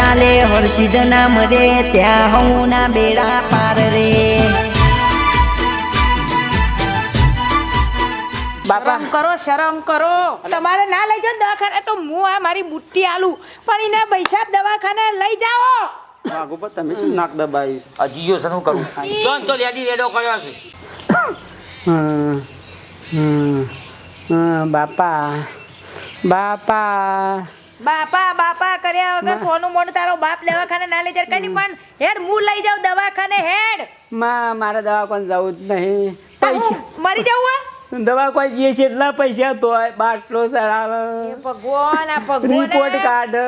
ચાલે હર્ષિદ નામ રે ત્યાં હું ના બેડા પાર રે. બાપા. શરમ કરો શરમ કરો. તમારે ના લઈ જાઓ દવાખાને તો હું આ મારી બુટ્ટી આલું. પણ એને પૈસા દવાખાને લઈ જાઓ. ભાગોપત તમે શું નાક દબાવી હજી જો શું કરું? જોન તો લેડી રેડો કર્યો છે. હમ, હમ, હમ, બાપા બાપા. બાપા બાપા કર્યા વગર સોનું મોનું તારો બાપ દવાખાને ના લઈ જાય કઈ પણ હેડ હું લઈ જાઉં દવાખાને હેડ. માં મારે દવાખાને જવું જ નહીં. પૈસા. મરી જાઉં આ કોઈ જઈએ છીએ એટલા પૈસા તો બાટલો ચડાવે ભગવાન આ રિપોર્ટ ભગવાન કાઢ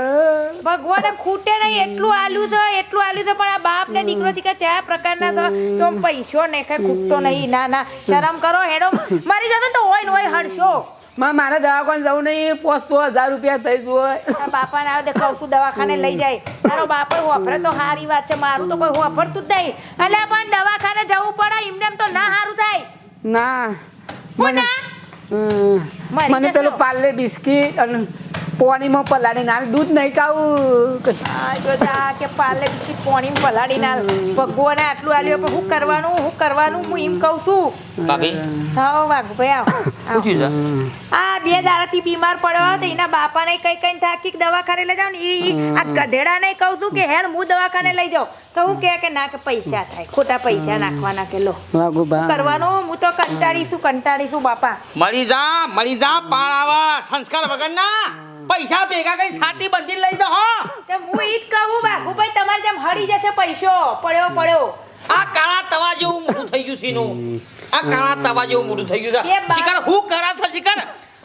ભગવાન ખૂટે નહીં એટલું આલ્યું છે એટલું આલ્યું છે પણ આ બાપ ને દીકરો છે કે ચા પ્રકારના છે તો પૈસો ને કઈ ખૂટતો નહીં ના ના. શરમ કરો હેડો. મરી જતો તો હોય ને હોય હડશો. માં મારે દવાખાને જવું નહીં પોસ્તો હજાર રૂપિયા થઈ જુઓ બાપા ના આવે કઉ દવાખાને લઈ જાય. તારો બાપા હોફરે તો સારી વાત છે મારું તો કોઈ હોફરતું જ નહીં. એટલે પણ દવાખાને જવું પડે એમને એમ તો ના સારું થાય. ના મને મને પેલું પાર્લે બિસ્કીટ અને પાણીમાં પલાળી ના દૂધ નહીં ખાવું. આ જો જા કે પાલે પછી પોણી પલાળી ના ભગવાને આટલું આલ્યું પણ હું કરવાનું હું કરવાનું હું એમ કહું છું. ભાભી? હા વાઘુ ભાઈ આવો. આ બે દાડાથી બીમાર પડ્યો તો એના બાપાને કઈ કઈ થાકી દવાખાને લઈ જાવ ને એ આ ગધેડાને કહું છું કે હેણ હું દવાખાને લઈ જાઉં. તો હું કે કે ના કે પૈસા થાય ખોટા પૈસા નાખવાના કે લો. કરવાનું હું તો કંટાળીશું કંટાળીશું બાપા. મરી જા મરી જા આવા સંસ્કાર વગરના. પૈસા ભેગા કઈ છાતી બંધી લઈ દો હો. તો હું ઈ જ કહું બાઘુભાઈ તમારે જેમ હળી જશે પૈસો. પડ્યો પડ્યો. આ કાળા તવા જેવું મોટું થઈ ગયું છે એનું આ કાળા તવા જેવું મોટું થઈ ગયું છે. શિકાર હું કરા છે શિકાર?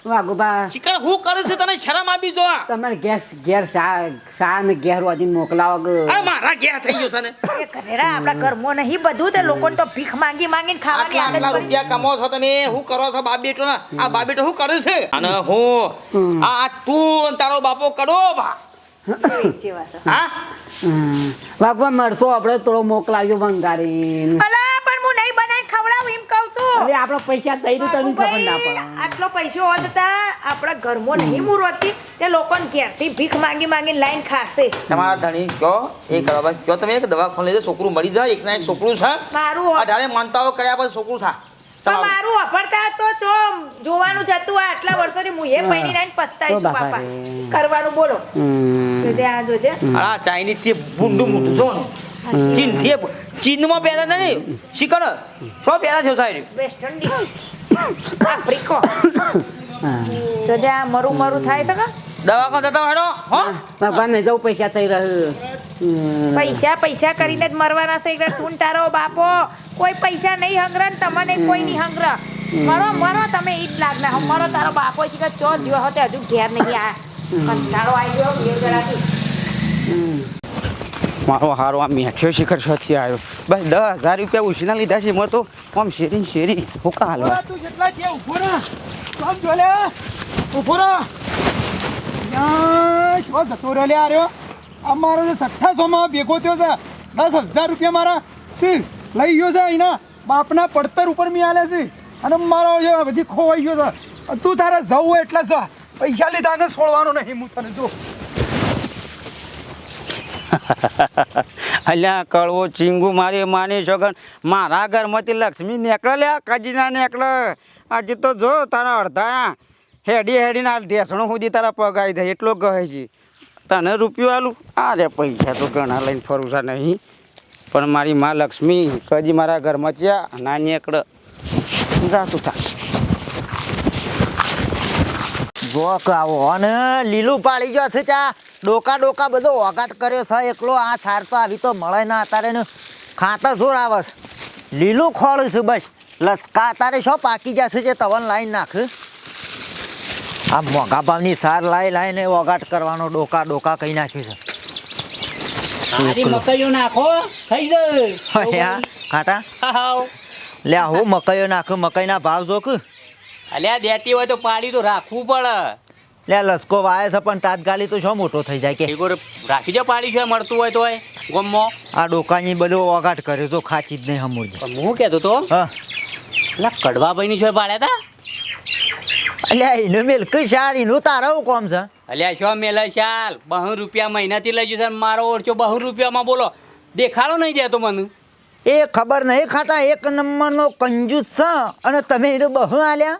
વાઘુબા શિકાર હું કરું છે તને શરમ આપી જો તમારે ગેસ ઘેર સા સા ને ઘેર વાજીને મોકલાવો અરે મારા ગયા થઈ ગયો છે ને. એ ગધેડા આપણા ઘરમાં નહીં બધું તે લોકોને તો ભીખ માંગી માંગીને ખાવાની આટલા આદત આટલા પડી. રૂપિયા કમો છો તમે હું કરો છો બાપ બેટો આ બાપ બેટો શું કરે છે? અને હું. આ તું તારો બાપો કડો બા. હા? મળશો આપણે થોડો મોકલાવ્યો ભંગારીને અલા પણ હું નહીં બનાવીને ખવડાવું એમ કહું છું. અરે આપણો પૈસા દઈ તો તને ખબર ના પડે. આટલો પૈસો હોત તા આપણા ઘરમાં નહીં મુરતી તે લોકોને ઘેરથી ભીખ માંગી માંગી લાઈન ખાશે. તમારા ધણી કયો એ કરવા ભાઈ કયો તમે એક દવા લઈ દે છોકરું મળી જાય એક ના એક છોકરું છે. મારું હો- અઢારે માનતાઓ કર્યા પછી છોકરું થા. તમારું. મારું અફરતા તો જો જોવાનું જતું આટલા વર્ષોથી હું એ પૈણી નાઈને પસ્તાઈશું છું બાપા કરવાનું બોલો. આ જોજે. અરે આ ચાઇનીઝથી ભૂંડું મૂઠું છો ચીન. થી ચીનમાં પેદા નહીં શિકર શો પેદા થયો સાહેબ. વેસ્ટ ઇન્ડિઝ આફ્રિકો. તો આ મરું મરું થાય છે દવા દવાખાને જતા હેડો હો? ભગવાન ને જવું પૈસા થઈ રહ્યો. પૈસા પૈસા કરીને જ મરવાના છે. એટલે તું તારો બાપો કોઈ પૈસા નહીં હંગરા ને તમને કોઈ નહીં હંગરા. મરો મરો તમે ઈ જ લાગના. હો મરો તારો બાપો છે કે ચો જ્યો હોતે હજુ ઘેર નહીં આ. કંટાળો આવી ગયો બે જણાથી મારો હારો આ મેઠ્યો શિખર છથી આવ્યો. બસ દસ હજાર રૂપિયા ઉછીના લીધા છે મેં આમ શેરી ને શેરી હુકા હાલવા. તું જેટલા છે ઊભો રહે. કોમ જો લે ઊભો યા, છો જતો રહ્યો લે આ મારો જે સઠ્ઠાસો માં ભેગો થયો છે. દસ હજાર રૂપિયા મારા સી લઈ ગયો છે એના બાપના પડતર ઉપર મેં આલે છે. અને મારો જે બધી ખોવાઈ ગયો છે. તું તારે જવું એટલે જા. પૈસા લીધા આગળ છોડવાનો નહીં હું તને જો. અલ્યા, કળવો, ચીંગુ, મારી માની છોકર. મારા ઘરમાંથી લક્ષ્મી નીકળે લ્યા કજીના નીકળે. આજે તો જો તારા અડધા હેડી હેડીને આ ઢેસણો સુધી તારા પગ આવી જાય એટલો કહે છે. તને રૂપિયો આલું? આ રે પૈસા તો ઘણા લઈને ફરું છે નહીં. પણ મારી મા લક્ષ્મી, કજી મારા ઘરમાં ત્યાં નાની નીકળે. જાતું તા જો આવો અને લીલું પાડી ગયો છે ચા. ડોકા ડોકા બધો ઓગાટ કર્યો છે. એકલો આ સાર તો આવી તો મળે ના. અત્યારે ખાતર જોર આવે છે લીલું ખોળ છે બસ. લસકા અત્યારે શું પાકી જશે જે તવન લાઈન નાખ? આ મોંઘા ભાવની સાર લાઈ લાઈને ઓગાટ કરવાનો ડોકા ડોકા કહી નાખ્યું છે. મકાઈઓ નાખો થઈ હાવ. લે હું મકાઈઓ નાખું? મકાઈના ભાવ જોખ? અલ્યા દેતી હોય તો પાડી તો રાખવું પડે. લે લસકો વાય છે પણ તાત્કાલિક તો શું મોટો થઈ જાય કે? રાખી જો પાડી છે મળતું હોય તોય ગમો આ ડોકાની બધો ઓગાટ કર્યો તો ખાચી જ નહીં હમુરજી હું કહેતો તો હા. પેલા કડવાભાઈ ની જોઈ પાડ્યા અલ્યા એનો મેલ શાર એનું તારા હું કોમ છે? અલ્યા શો મેલ ચાલ બહુ રૂપિયા મહિનાથી લઈ જશે મારો ઓળખો બહુ રૂપિયામાં બોલો દેખાડો નહીં દેતો મને. એ ખબર નહીં ખાતા એક નંબરનો કંજૂસ છે અને તમે એને બહુ આલ્યા?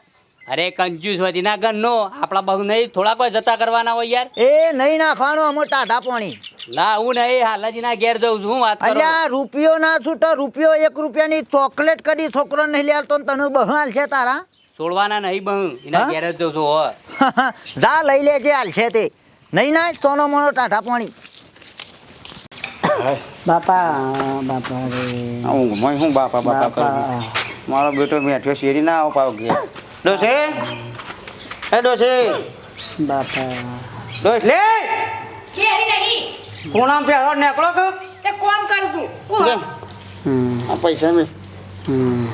અરે કંજૂસ વધી ના ગણનો આપણા બહુ નહીં થોડા કોઈ જતા કરવાના હોય યાર. એ નહીં નાખવાનું અમે ટાઢા પાણી. ના હું નહીં હાલાજીના ઘેર જઉં છું હું વાત અલ્યા રૂપિયો ના છૂટો રૂપિયો એક રૂપિયાની ચોકલેટ કરી છોકરો નહીં લેતો ને તને બહુ હાલશે તારા? છોડવાના નહીં બહુ એના ઘેર જ જઉં છું હો. જા લઈ લેજે હાલશે તે. નહીં ના સોનો મોનો ટાઢા પાણી. બાપા બાપા રે. હું બાપા બાપા કરું મારો બેટો બેઠ્યો શેરી ના આવો પાવ ઘેર. ડોસે એ ડોસી બાપા. ડોસ લે! કેરી નહીં કોણામ પહેરો નીકળો તો? તે કોમ કરશું તું હમ. આ પૈસા મેં. હમ.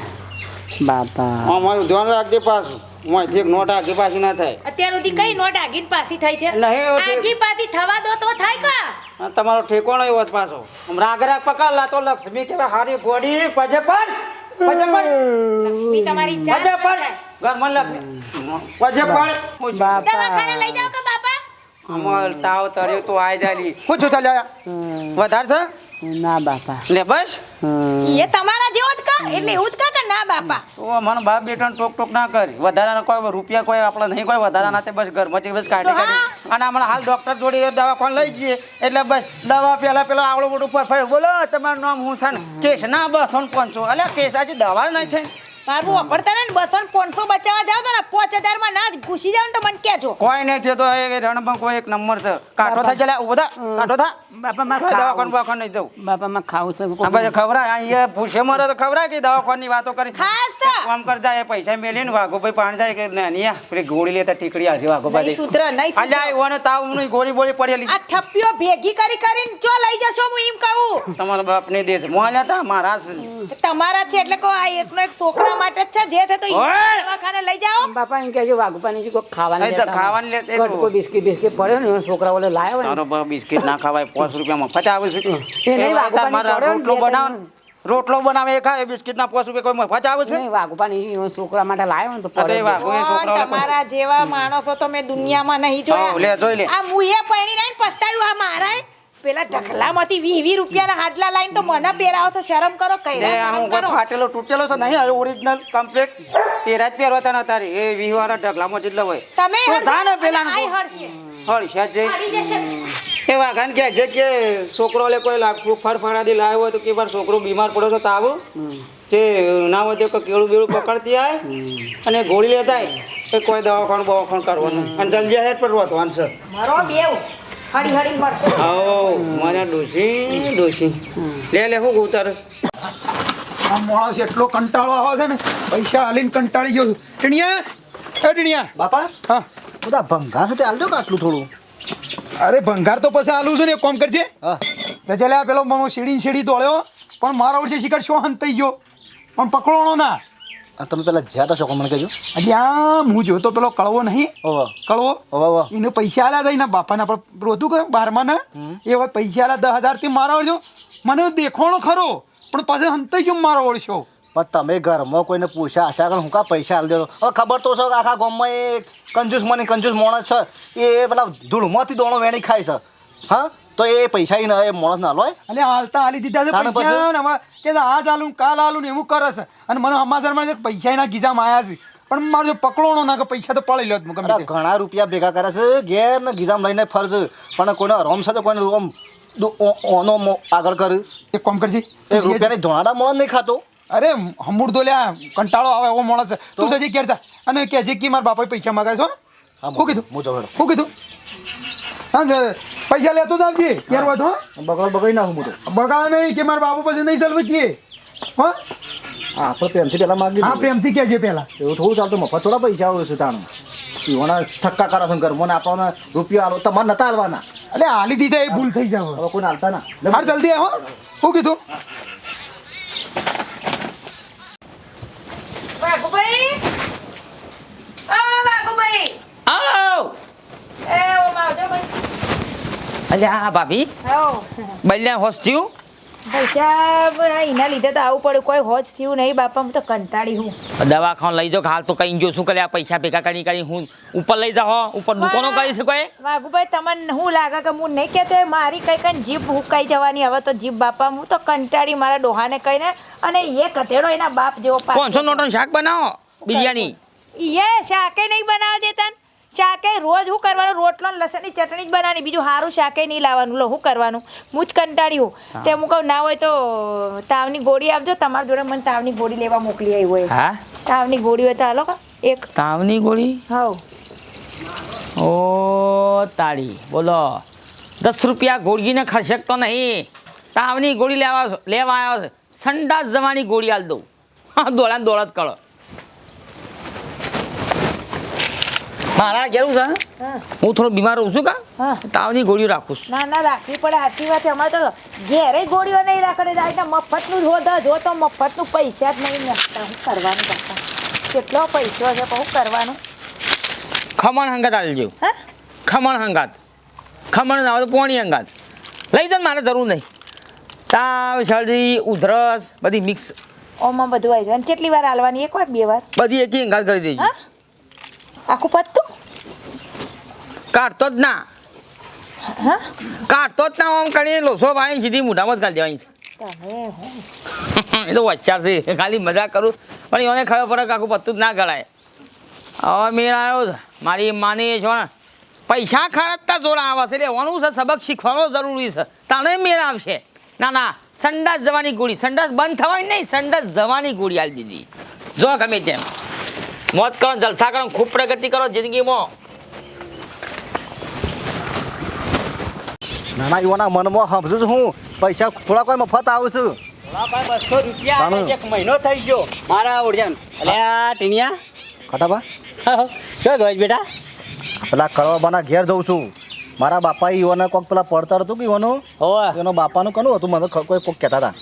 બાપા. મારું ધ્યાન રાખજે પાછું. મોંથી નોટ આગી પાછી ના થાય. અત્યાર સુધી કઈ નોટ આગી પાછી થઈ છે? નહીં. આગી પાછી થવા દો તો થાય કા? તમારો ઠેકોણો એવો પાછો. રાગ રાગ પકડ લાતો લક્ષ્મી કેવા હારી ઘોડી પજે પણ પજે પણ. લક્ષ્મી તમારી જાન પજે પણ. ઘરમાં લક્ષ્મી પજે પણ દવાખાને લઈ જાવ કે બાપા? અમલ તાવ તર્યો તો આય જાલી. હું છું ચાલ્યા વધારે છે? ના બાપા. લે બસ. એ તમારા જેવો જ કા? એટલે એવું જ કા કે ના બાપા? તો મને બાપ બેટાને ટોક ટોક ના કરી. વધારાના કોઈ રૂપિયા કોઈ આપણે નહીં કોઈ વધારાના તે બસ ઘરમાં બસ કાઢી કાઢી. અને હમણાં હાલ ડોક્ટર જોડે દવા કોણ લઈ જઈએ. એટલે બસ દવા પેલા પેલા આવડું મોટું પર ફરે. બોલો તમારું નામ હું છે ને? કેસ. ના બસો ને પાંચસો અલ્યા કેસ આજે દવા નહીં થઈ. મારું વાપરતા ને બસો ને પાંચસો બચાવવા જાવ તો ને પાંચ હજારમાં ના ઘૂસી જાવ ને તો મને કહેજો. કોઈ નહીં થયો તો એ રણમાં કોઈ એક નંબર છે. કાંઠો થાય ચાલ્યા ઊભો થા કાંઠો થા. બાપા માં દવાખાન ખાવું નહીં જવું. બાપા માં ખાવું છે. આ પછી અહીંયા ભૂસે મરે તો ખવડાય કે દવાખાની વાતો કરી. ખાસ કામ કરતા એ પૈસા મેલી ને વાઘોભાઈ પાણી જાય કે નાની પેલી ગોળી લેતા ટીકડી આવશે વાઘો ભાઈ સૂત્ર નહીં. અલ્યા એવો ને તાવની ગોળી બોળી પડેલી. આ ઠપ્પીઓ ભેગી કરી કરીને ચો લઈ જશો હું એમ કહું. તમારા બાપ ને દેશ મોલ્યા તા મારા તમારા છે એટલે કહો આ એકનો એક છોકરા માટે જ છે. જે છે તો ઈ ઓય! દવાખાને લઈ જાઓ. બાપા એમ કહેજો વાઘુપાની કોઈ ખાવાનું નહીં તો લેતા ખાવાનું લે- એ તો- કોઈ બિસ્કિટ બિસ્કિટ પડ્યો ને છોકરા ઓલે લાયો ને. તારો બાપ બિસ્કિટ ના ખવાય પાંચ રૂપિયામાં એ નહીં, એ વાત તાર મારા વાઘોબાની રોટલો ને, બનાવે ને, રોટલો બનાવે એ ખાય બિસ્કિટ ના પાંચ રૂપિયા કોઈ પચાવે આવે છે? નહીં વાઘુપાની એનો છોકરા માટે લાયો ને તો પડે તો એ પડ્યો વાઘો છોકરાઓને તમારા જેવા માણસો તો મેં દુનિયામાં નહીં હાઉ, લે, જોઈ લે. આ મુએ પૈણી નહીં પસ્તાયું આ મારાય. પેલા ઢગલામાંથી વી વી રૂપિયાના હાટલા લાઈન તો મને પહેરાવો છો શરમ કરો કઈ હું ફાટેલો તૂટેલો છે નહીં હવે ઓરિજિનલ કમ્પ્લીટ પહેરા જ પહેરવાતા નતા રે એ વીહ વાળા ઢગલામાં જેટલા હોય. તમે તો હળશો જા ને અને પેલા હળશે. હળશા જઈ એ. વાઘાન કે જે કે છોકરો લે કોઈ લાખું ફરફરાદી લાવ્યો હોય તો કે વાર છોકરો બીમાર પડ્યો તો તાવ. જે ના હોય તો કેળું બેળું પકડતી આય. અને ગોળી લેતા કોઈ દવાખાનું બવાખાનું કરવાનું અને જલ્દી હેડ પર રોતવાનું છે. મારો બેવ. હળી હળી પડશે આવો મને ડોસી ડોસી લે લે હું કહું આ માણસ એટલો કંટાળો આવે છે ને પૈસા હાલીને કંટાળી ગયો ટીણિયા એ ટીણિયા. બાપા હા. બધા ભંગાર સાથે આલજો કે આટલું થોડું? અરે ભંગાર તો પછી આલું છું ને એક કામ કરજે. હા. તો ચાલે પેલો મમો શેડી શેડી સીડી દોડ્યો પણ મારા વર્ષે શિકાર શું હંત થઈ ગયો? પણ પકડવાનો ના. તમે પેલા જ્યાં તો શકો મને કહેજો. જ્યાં હું હું જોતો પેલો કળવો નહીં. કળવો? ઓવા એને પૈસા આલ્યા હતા એના બાપાના પણ રોતું કે બારમાં ને એ હવે પૈસા આલ્યા દસ હજારથી મારા વળજો મને દેખોણો ખરો પણ પાછળ હંતે ગયો મારો વળશો પણ તમે ઘરમાં કોઈને પૂછ્યા આશા કરે હું કા પૈસા આલ દેતો હવે ખબર તો છે આખા ગામમાં એ કંજૂસ મને કંજૂસ માણસ છે. એ પેલા ધૂળમાંથી દોણો વેણી ખાય છે. હા? તો એ પૈસા ઈ ન- એ માણસ ના લોય. અને હાલતા હાલી દીધા છે પૈસા. ને હવે કે આજ આલું કાલ હાલું ને એવું કરે છે. અને મને સમાચાર મળે પૈસા એના ગીજામાં આયા છે. પણ મારો જો પકડોનો ના કે પૈસા તો પડી લ્યો ગમે ઘણા રૂપિયા ભેગા કરે છે ઘેર ને ગીજામ લઈને ફરજ. પણ કોઈને રોમ સાથે કોઈને રોમ ઓનો મો- આગળ કર. એક કોમ કરજે. એ રૂપિયાની ધોણાડા મોણ નહીં ખાતો. અરે હમુડ દો લ્યા કંટાળો આવે એવો માણસ છે. તું? સજી ઘેર જા. અને કે જે કે મારા બાપાએ પૈસા માગે છો હા, શું કીધું? હું જાઉં શું કીધું? પૈસા લેતો જ આવજે વાત હો. બગડ બગડી નાખું મોટો. બગાડા નહીં કે મારા બાપુ પછી નહીં ચાલવું છીએ હો? આપણે પ્રેમથી પેલા માગી હા પ્રેમથી કહેજે પહેલા એવું થોડું ચાલતું મફત થોડા પૈસા આવે છે તાણું. પીવાના થક્કા કરો છો ઘર મને આપવાના રૂપિયા આલો તમારે નતા આલવાના. એટલે હાલી દીધા એ ભૂલ થઈ જાવ હવે. કોઈને આલતા ના. જલ્દી આવો શું કીધું વાઘુભાઈ ઓ વાઘુભાઈ આવ એ ઓ માવજો ભાઈ અલ્યા ભાભી. બલ્યા હોશ આ એના લીધે તો આવું પડ્યું. કોઈ હોજ થયું નહીં બાપા હું તો કંટાળી હું. દવાખાન લઈ જાઓ હાલ તો કઈ જો શું કરે પૈસા ભેગા કરી કરી હું ઉપર લઈ જાઓ ઉપર દુકાનો કરી શકો વાઘુભાઈ તમને હું લાગે કે હું નહીં કહેતો? મારી કઈ કઈ જીભ હુકાઈ જવાની. હવે તો જીભ બાપા હું તો કંટાળી મારા ડોહાને કહીને અને એ કટેડો એના બાપ જેવો. પાંચસો નોટનું શાક બનાવો? બિરયાની. એ શાકે નહીં બનાવ દેતા. શાકે રોજ શું કરવાનું? રોટલો લસણની ચટણી જ બનાવવાની. બીજું સારું શાકે નહીં લાવવાનું. લો શું કરવાનું? હું જ કંટાળી હું. તે હું કહું ના હોય તો તાવની ગોળી આપજો. તમારા જોડે મને તાવની ગોળી લેવા મોકલી આવી હોય હા? તાવની ગોળી હોય તો હાલો એક. તાવની ગોળી? હવ. ઓ તાળી. બોલો. દસ રૂપિયા ગોળીને ખર્ચક તો નહીં. તાવની ગોળી લેવા લેવા આવ્યો છે. સંડાસ જવાની ગોળી આલ દઉં. હા દોડા દોડત કરો. મારા કેવું છે હા? હું. થોડો બીમાર રહું છું કા? હા. તાવની ગોળીઓ રાખું છું. ના ના રાખવી પડે સાચી વાત અમારે તો ઘેરે ગોળીઓ નહીં રાખે ડાયરેક્ટ મફતનું જ હોધ જો તો મફતનું પૈસા જ નહીં નાખતા હું કરવાનું કાકા? કેટલો પૈસો છે શું કરવાનું? ખમણ હંગાત આલજો હા? ખમણ હંગાત. ખમણ ના આવે તો પોણી હંગાત. લઈ ને મારે જરૂર નહીં. તાવ શરદી ઉધરસ બધી મિક્સ ઓમાં બધું આવી જાય. અને કેટલી વાર હાલવાની? એક વાર બે વાર? બધી એકી હંગાત કરી દેજો. હા? આખું પત્તું કાઢતો જ ના. હા? કાઢતો જ ના આમ કરી લોસો ભાઈ સીધી મોઢામાં જ કાઢી દેવાની છે. એ તો વચ્ચાર છે. ખાલી મજા કરું. પણ એને ખબર પડે આખું પત્તું જ ના કરાય હવે મેળ આવ્યો છે. મારી માની છો ને. પૈસા ખર્ચતા જોર આવે છે. રહેવાનું છે સબક શીખવાનો જરૂરી છે. તને મેળ આવશે. ના ના. સંડાસ જવાની ગોળી. સંડાસ બંધ થવાની નહીં. સંડાસ જવાની ગોળી આલી દીધી. જો ગમે તેમ. મોત કરો જલસા કરો ખૂબ પ્રગતિ કરો જિંદગીમાં. નાના યુવાના મનમાં સમજુ છું હું. પૈસા થોડા કોઈ મફત આવું છું. બસો રૂપિયા એક મહિનો થઈ ગયો. મારા ઓરજાન. અલ્યા ટીણિયા કટાબા શું ગયો બેટા? પેલા કડવાબાના ઘેર જઉં છું. મારા બાપા યુવાના કોઈક પેલા પડતર હતું કે યુવાનો? એનો બાપાનું કનું હતું? મને કોઈ કોઈક કહેતા હતા.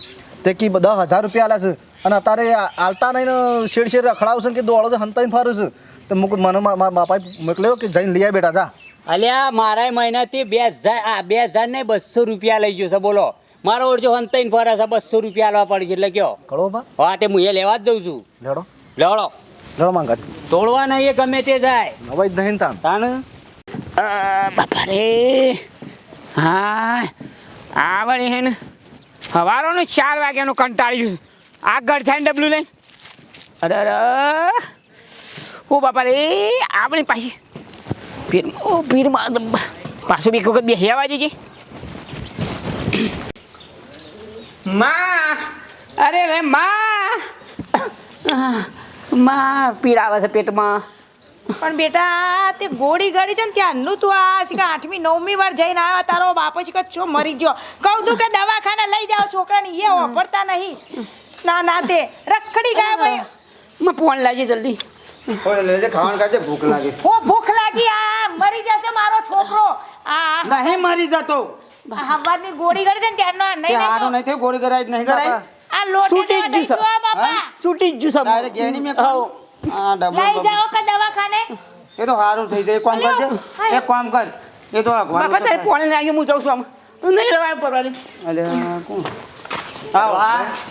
તે કી દસ હજાર રૂપિયા આલ્યા છે. અને અત્યારે આલતા નહીં શેડ શેડ રખડાવું છે કે દોડો છે હંતાઈને ફરું છું. તો મુક મને મારા બાપાએ મોકલ્યો કે જઈને લઈ બેટા જા. અલ્યા મારા મહિનાથી બે હજાર આ બે હજાર ને બસો રૂપિયા લઈ ગયો છે બોલો. મારો ઓળજો હંતાઈને ફરે છે બસો રૂપિયા લેવા પડે છે એટલે કયો. કળો બા. હા તે હું એ લેવા જ દઉં છું. લેડો. લેડો. લેડો માંગા. તોડવા નહીં એ ગમે તે જાય. હવે જ નહીં તાન. તાણ બાપા રે. હા આ વળી હે ને. સવારોનું ચાર વાગ્યાનું કંટાળ્યું. આ ઘર થાય ને ડબલું લઈ અરે અરે. ઓ બાપા રે આપણી પાછી. પીર ઓ પીરમાં તો પાછું એક વખત બે હેવા જઈએ માં! અરે રે માં! માં પીર આવે છે પેટમાં. પણ બેટા તે ગોળી ગળી છે ને ત્યાંનું તું આ છે કે આઠમી નવમી વાર જઈને આવ્યા તારો બાપો છે કે છો મરી ગયો. કહું તું કે દવાખાને લઈ જાઓ છોકરાને એ વાપરતા નહીં. ના ના તે રખડી ગયા ભાઈ. માં ફોન લાવજે જલ્દી. લેજે ખાવાનું કાજે ભૂખ લાગી. ઓ ભૂખ લાગી આ મરી જશે મારો છોકરો. આ નહીં મરી જતો. હવાની ગોળી કરી દે ને ત્યારનો નહીં સારું નહીં થયું ગોળી કરાય નહીં કરાય આ લોટે છૂટી જ જશે. બાપા. છૂટી જ જશે ડાયરેક્ટ ગેણી મેં ખાઓ આ લઈ જાઓ કે દવાખાને? એ તો સારું થઈ જાય કોમ કામ કરજે. એક કામ કર. એ તો બાપા અગવાનું તારે ફોન લાગી હું જાઉં છું આમ. નહીં રવાય પરવારી. અલે કોણ? આવો.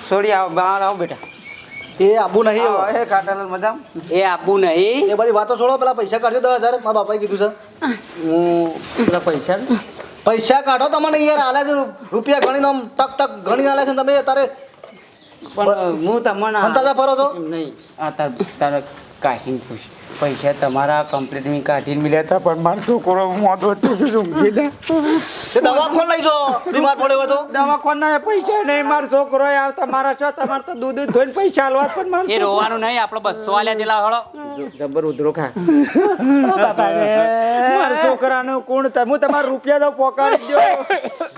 છોડી આવો બહાર આવો બેટા. એ આબુ નહીં. એ કાટાલાલ મજા એ આબુ નહીં. એ બધી વાતો છોડો પેલા પૈસા કાઢજો દસ હજાર. મારા બાપાએ કીધું છે. હું પેલા પૈસા પૈસા કાઢો તમને યાર હાલે છે. રૂપિયા ગણીને આમ ટક ટક ગણી હાલે છે તમે અત્યારે. પણ હું તમને અંતાજા ફરો છો? નહીં. આ તાર તારા કાઢીને પૂછ પૈસા તમારા કમ્પ્લીટ મેં કાઢીને મળ્યા હતા પણ મારો છોકરો મોટો ઊંઘી દે તે કોણ લઈ જો બીમાર પડ્યો તો. દવા કોણ ના પૈસા નહીં મારો છોકરો આવતા મારા છો તમારે તો દૂધ દૂધ ધોઈને પૈસા આલવા પણ મારો એ રોવાનું નહીં આપણો બસો આલ્યા દેલા હળો. જબર ઉધરો ખા. મારા છોકરાનું કોણ તમે હું તમારા રૂપિયા દો પોકાડી દો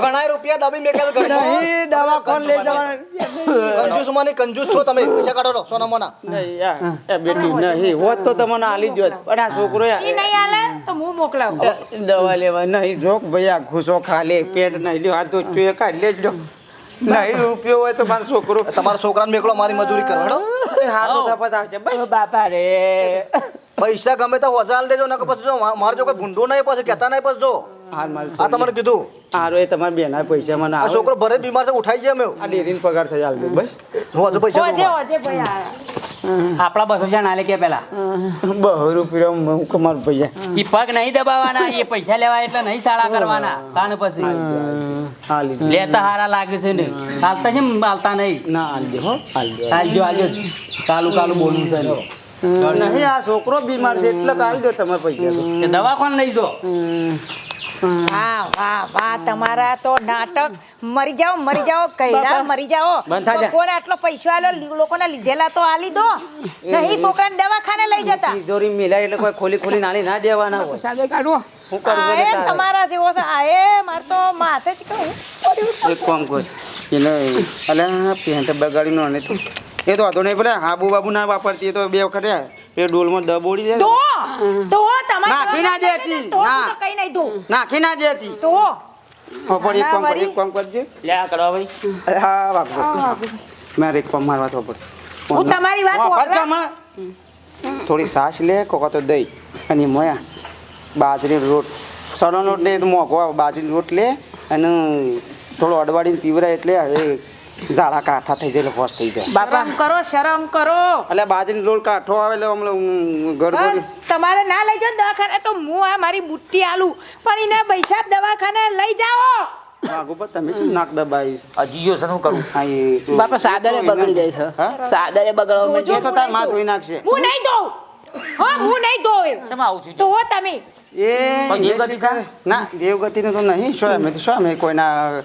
ઘણા રૂપિયા દબી મેં કીધું. નહીં કોણ લઈ જવાના. કંજૂસમાં કંજૂસ છો તમે. પૈસા કાઢો સોના મોના નહીં એ બેટી નહીં હોત તો તમને આલી દો પણ આ છોકરો ઈ નહીં આલે તો હું મોકલાવું. દવા લેવા નહીં જોક ભાઈ આ ઘૂસો ખાલે પેટ નહીં લ્યો. આ તો ચોય કાઢી લેજો. નહીં રૂપિયો હોય તો મારો છોકરો તમારા છોકરાને મેકલો મારી મજૂરી કરો હેડો. એ હાથો થપત આવશે બસ. બાપા રે. પૈસા ગમે તો વજાલ દેજો નકર પછી જો મારજો મારે જો કોઈ ભૂંડો નહીં પછી કહેતા નહીં પછી જો. હાલ મારું આ તમારે કીધું. હારું એ તમારા બેના પૈસા મને આ છોકરો ભરે બીમાર છે ઉઠાઈ જાય અમે. આ ડેરીનો પગાર થઈ હાલ બસ હું હજુ પૈસા ઓજે દઉં. ભાઈ આપણા બસો છે નાલે કે પેલા? બહુ રૂપિયા હું કમારું પૈસા. એ પગ નહીં દબાવવાના એ પૈસા લેવા એટલે નહીં શાળા કરવાના. તાણ પછી. લેતા હારા લાગે છે ને. હાલતા છે હાલતા નહીં. ના હાલ હો. હાલજો હાલજો. કાલુ કાલુ બોલવું છે નહીં આ છોકરો બીમાર છે એટલે કાલ દો તમારા પૈસા દવાખાને લઈ જો. વાહ વાહ વાહ તમારા તો નાટક મરી જાઓ મરી જાઓ કઈડા મરી જાઓ. બંધ થા જા. કોને આટલો પૈસો આલો લોકોને લીધેલા તો આલી દો. નહીં છોકરાને દવાખાને લઈ જતા. તિજોરી મિલાય એટલે કોઈ ખોલી ખોલી નાની ના દેવાના હોય. સાદે કાઢો. હું કરું એ તમારા જેવો છે. આ એ માર તો માથે જ કહું. એક કામ કર. એને અલે પેન્ટ બગાડી ને તું એ તો વાંધો નહીં પેલા હાબુ બાબુ ના વાપરતી એ તો બે વખત એ ડોલમાં દબોડી દે! તો નાખી ના દેતી. તો ના. તો કઈ નહીં તું નાખી ના દેતી તો? પણ એક કામ કર એક કામ કરજે. લે આ કરવા ભાઈ. હા વાગો મારે એક કામ મારવા તો પડે. હું તમારી વાત વાપરા. થોડી સાસ લે કોકો તો દહીં અને મોયા. બાજરી રોટ. સણનો રોટ લે તો મોઘો આવે બાજરી રોટ લે અને થોડો અડવાડીને પીવરાય એટલે ઝાડા કાઠા થઈ જાય હોશ થઈ જાય. શરમ કરો શરમ કરો. એટલે બાજરી લોલ કાઠો આવે એટલે હમણાં ઘર તમારે ના લઈ જાઓ દવાખાને તો હું આ મારી બુટ્ટી આલું. પણ એને પૈસા દવાખાને લઈ જાઓ. તમે શું નાક દબાવી હજી શું કરું. હા એ તું- બાપા સાદરે બગડી જાય છે. સાદરે બગડવા એ તો તારમાં ધોઈ નાખશે. હું નહીં દઉં હા હું નહીં દઉં કેમ આવું છું? તો તમે. એ પણ દેવગતિ ના દેવગતિને તો નહીં શું અમે તો શું અમે કોઈના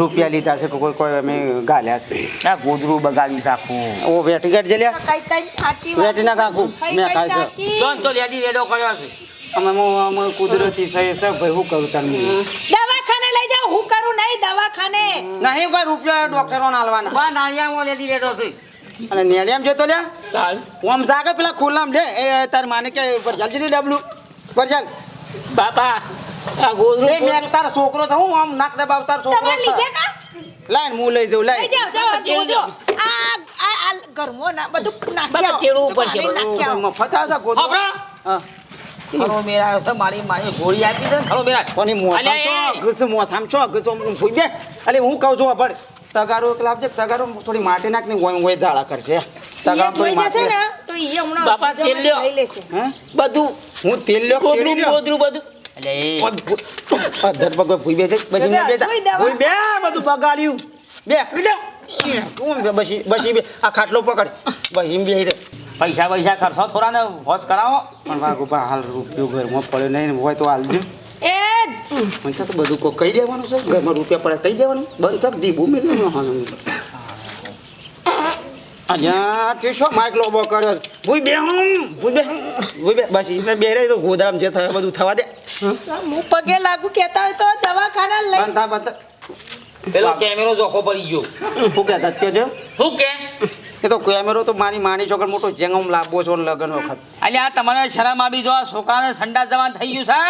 રૂપિયા લીધા છે કે કોઈ કોઈ અમે ગાલ્યા છે. આ ગોદરું બગાડી નાખું. ઓ વેટી કાઢ જલ્યા કઈ કઈ ખાટી વેટી ના કાકું. મેં ખાય છે. જોન તો લેડી રેડો કર્યો છે. અમે હું અમે કુદરતી સહી છે. ભાઈ હું કરું તમને? દવાખાને લઈ જાઓ. હું કરું નહીં દવાખાને? નહીં કોઈ રૂપિયા ડોક્ટરો નાલવાના બા નાળિયામાં લેડી રેડો છે. અને નેડિયામ જોતો લ્યા. ઓમ જાગે પેલા ખુલ્લામ. દે એ તાર માને કે પર જલ્દી ડબલું. પરજાલ બાપા આ ગોદરું એ મેં તારો છોકરો તો હું આમ નાક દબાવ તારો છોકરો તમારે લીધે કા? લાઈન હું લઈ જાઉં લઈ લાઈન જાઓ જાઓ જોજો આ આ આ ના બધું નાખી બાપા તેડવું પડશે, તમારે નાખી આવો. મફત આવશે ગોદડો. હા. ખરો મેરા છે મારી મારી ગોળી આપી દે ખરો મેરા. કોની મોસામ છો એ. મોસામ છો ઘસ ફૂઈ બે. અલે હું કહું છું પણ તગારો એક આપજે તગારો થોડી માટી નાખ ને ઓય ઓય ઝાડા કરશે. તગારો થોડી માટી ને તો ઈ હમણાં બાપા, તેલ લ્યો. લઈ લેશે. હે? બધું. હું તેલ લ્યો ગોદરું ગોદરું બધું. અધર પગ ભૂઈ બે છે પછી મેં બે ભૂઈ બે બધું પગાડ્યું. બે લ્યો. કોણ બે બસી બસી બે આ ખાટલો પકડ. બસ એમ બે પૈસા પૈસા ખર્ચો થોડા ને હોશ કરાવો. પણ વાગુ પા હાલ રૂપિયો ઘરમાં પડ્યો નહીં હોય તો હાલજો એ મને તો બધું કોઈ કહી દેવાનું છે ઘરમાં રૂપિયા પડે કહી દેવાનું. બંધ થક દીબું મેળવ્યું અહીંયા તે શું માઇક લોબો કર્યો ભૂઈ બે હું ભૂઈ બે ભૂઈ બે બસ એને બે રહી તો ગોદામ જે થાય બધું થવા દે. હું પગે લાગુ કહેતા હોય તો દવાખાના લઈ બંધ પેલો કેમેરો જોખો પડી ગયો. શું કહેતા હતા કહેજો? શું કે? એ તો કેમેરો તો મારી માની છોકર મોટો જેંગમ લાગવો છો લગન વખત. એટલે આ તમારે શરમ આવી જો આ છોકરાને સંડા જવાન થઈ ગયું છે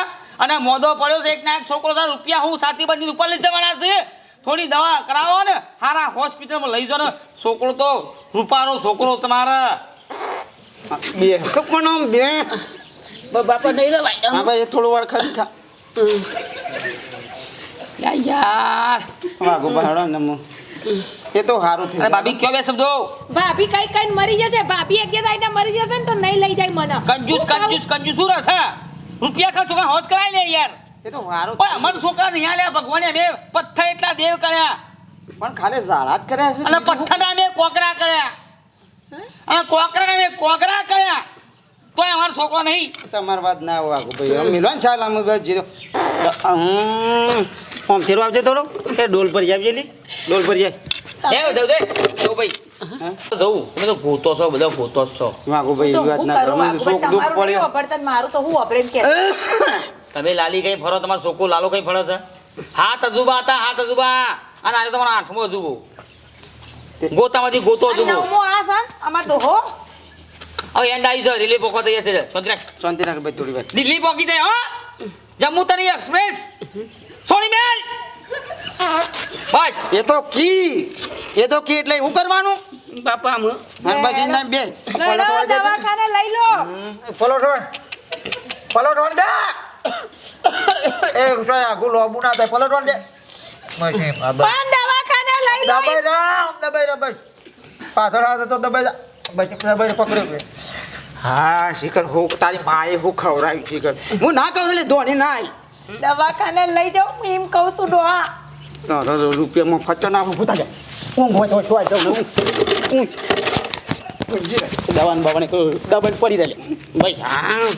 અને મોદો પડ્યો છે એક ના એક છોકરો રૂપિયા હું સાથી બંધી ઉપર લઈ જવાના છે? થોડી દવા કરાવો ને. સારા હોસ્પિટલમાં લઈ જાઓ ને. છોકરો તો રૂપારો છોકરો તમારા. બે. પણ આમ બે. બાપા નહીં લેવાય. હા ભાઈ એ થોડું વાર ખાલી ખા. યાર. વાગો બહાડો ને મુ. એ તો સારું થયું ભાભી કયો બે શબ્દો? ભાભી કઈ કઈ મરી જશે. ભાભી એક આઈને મરી જશે ને તો નહીં લઈ જાય મને. કંજૂસ કંજૂસ કંજૂસ શું રહેશે? રૂપિયા ખા છોકરા હોશ કરાય લે યાર. એ તો સારું ઓય અમારા છોકરા નહીં આલ્યા ભગવાને અમે પથ્થર એટલા દેવ કર્યા. પણ ખાલી ઝાડા જ કર્યા છે અને પથ્થરના અમે કોકરા કર્યા. અને કોકરા અમે કોકરા કર્યા. તોય અમારો છોકરો નહીં. તમારી વાત ના ભાઈ. અમે મિલો ને ચાલ અમે હમ. આમ ફેરવા આવજે થોડો. એ ડોલ પર જાય લી ડોલ પર જાય. એ દે ભાઈ. જવું તમે તો ભૂતો છો બધા ભૂતો છો. વાગો ભાઈ વાત ના કરો મને શોખ દુઃખ પડ્યો. ને મારું તો હું વાપરે કે. તમે લાલી કઈ ફરો તમારો છોકરો લાલો કઈ ફરો છે? હાથ અજુબા હતા હાથ અજુબા અને આજે તમારો આઠમો અજુબો. ગોતામાંથી ગોતો અજુબો. નવમો આ હો. અમાર હવે એન્ડ આવી છે રેલી પોકો થઈ જાય. સોંતરાક શાંતિ ભાઈ થોડી વાર. દિલ્હી પોકી જાય હો. જમ્મુ તરી એક્સપ્રેસ. સોની મેલ બસ એ તો કી? એ તો કી એટલે શું કરવાનું? બાપા હું મારી બાજુ ના બે. દવાખાને લઈ લો. પલોટ વાળ દે. એ સોય આગું લોબુ ના થાય પલટવા દે. બસ. પણ દવાખાને લઈ દબાઈ રામ દબાઈ રામ બસ પાછળ હાથે તો દબાઈ જા. બસ દબાઈ પકડ્યો હા શીખર હું તારી માએ હું ખવડાવી શીખર. હું ના કહું એટલે ધોની ના દવાખાને લઈ જાઉં હું એમ કહું છું ડોહા. તારો રૂપિયામાં ખર્ચો ના ભૂતા જાય હું હોય તો જાઉં ઊંઘ. દવાને દબાઈ પડી દે ભાઈ હા.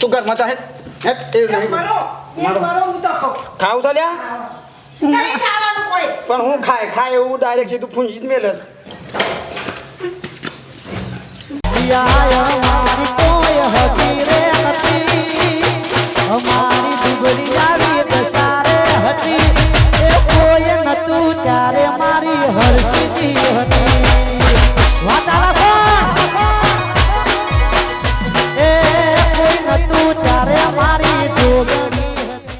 તું ઘરમાં તો હે હે? એવું નહીં. ખાવું તો લ્યા. નહીં ખાવાનું કોઈ? પણ હું ખાય ખાય એવું ડાયરેક્ટ સીધું ફૂંજી જ મેલે. અમારી દુબળી આવી દસારે હતી એ કોઈ નતું ત્યારે મારી હરસી હતી.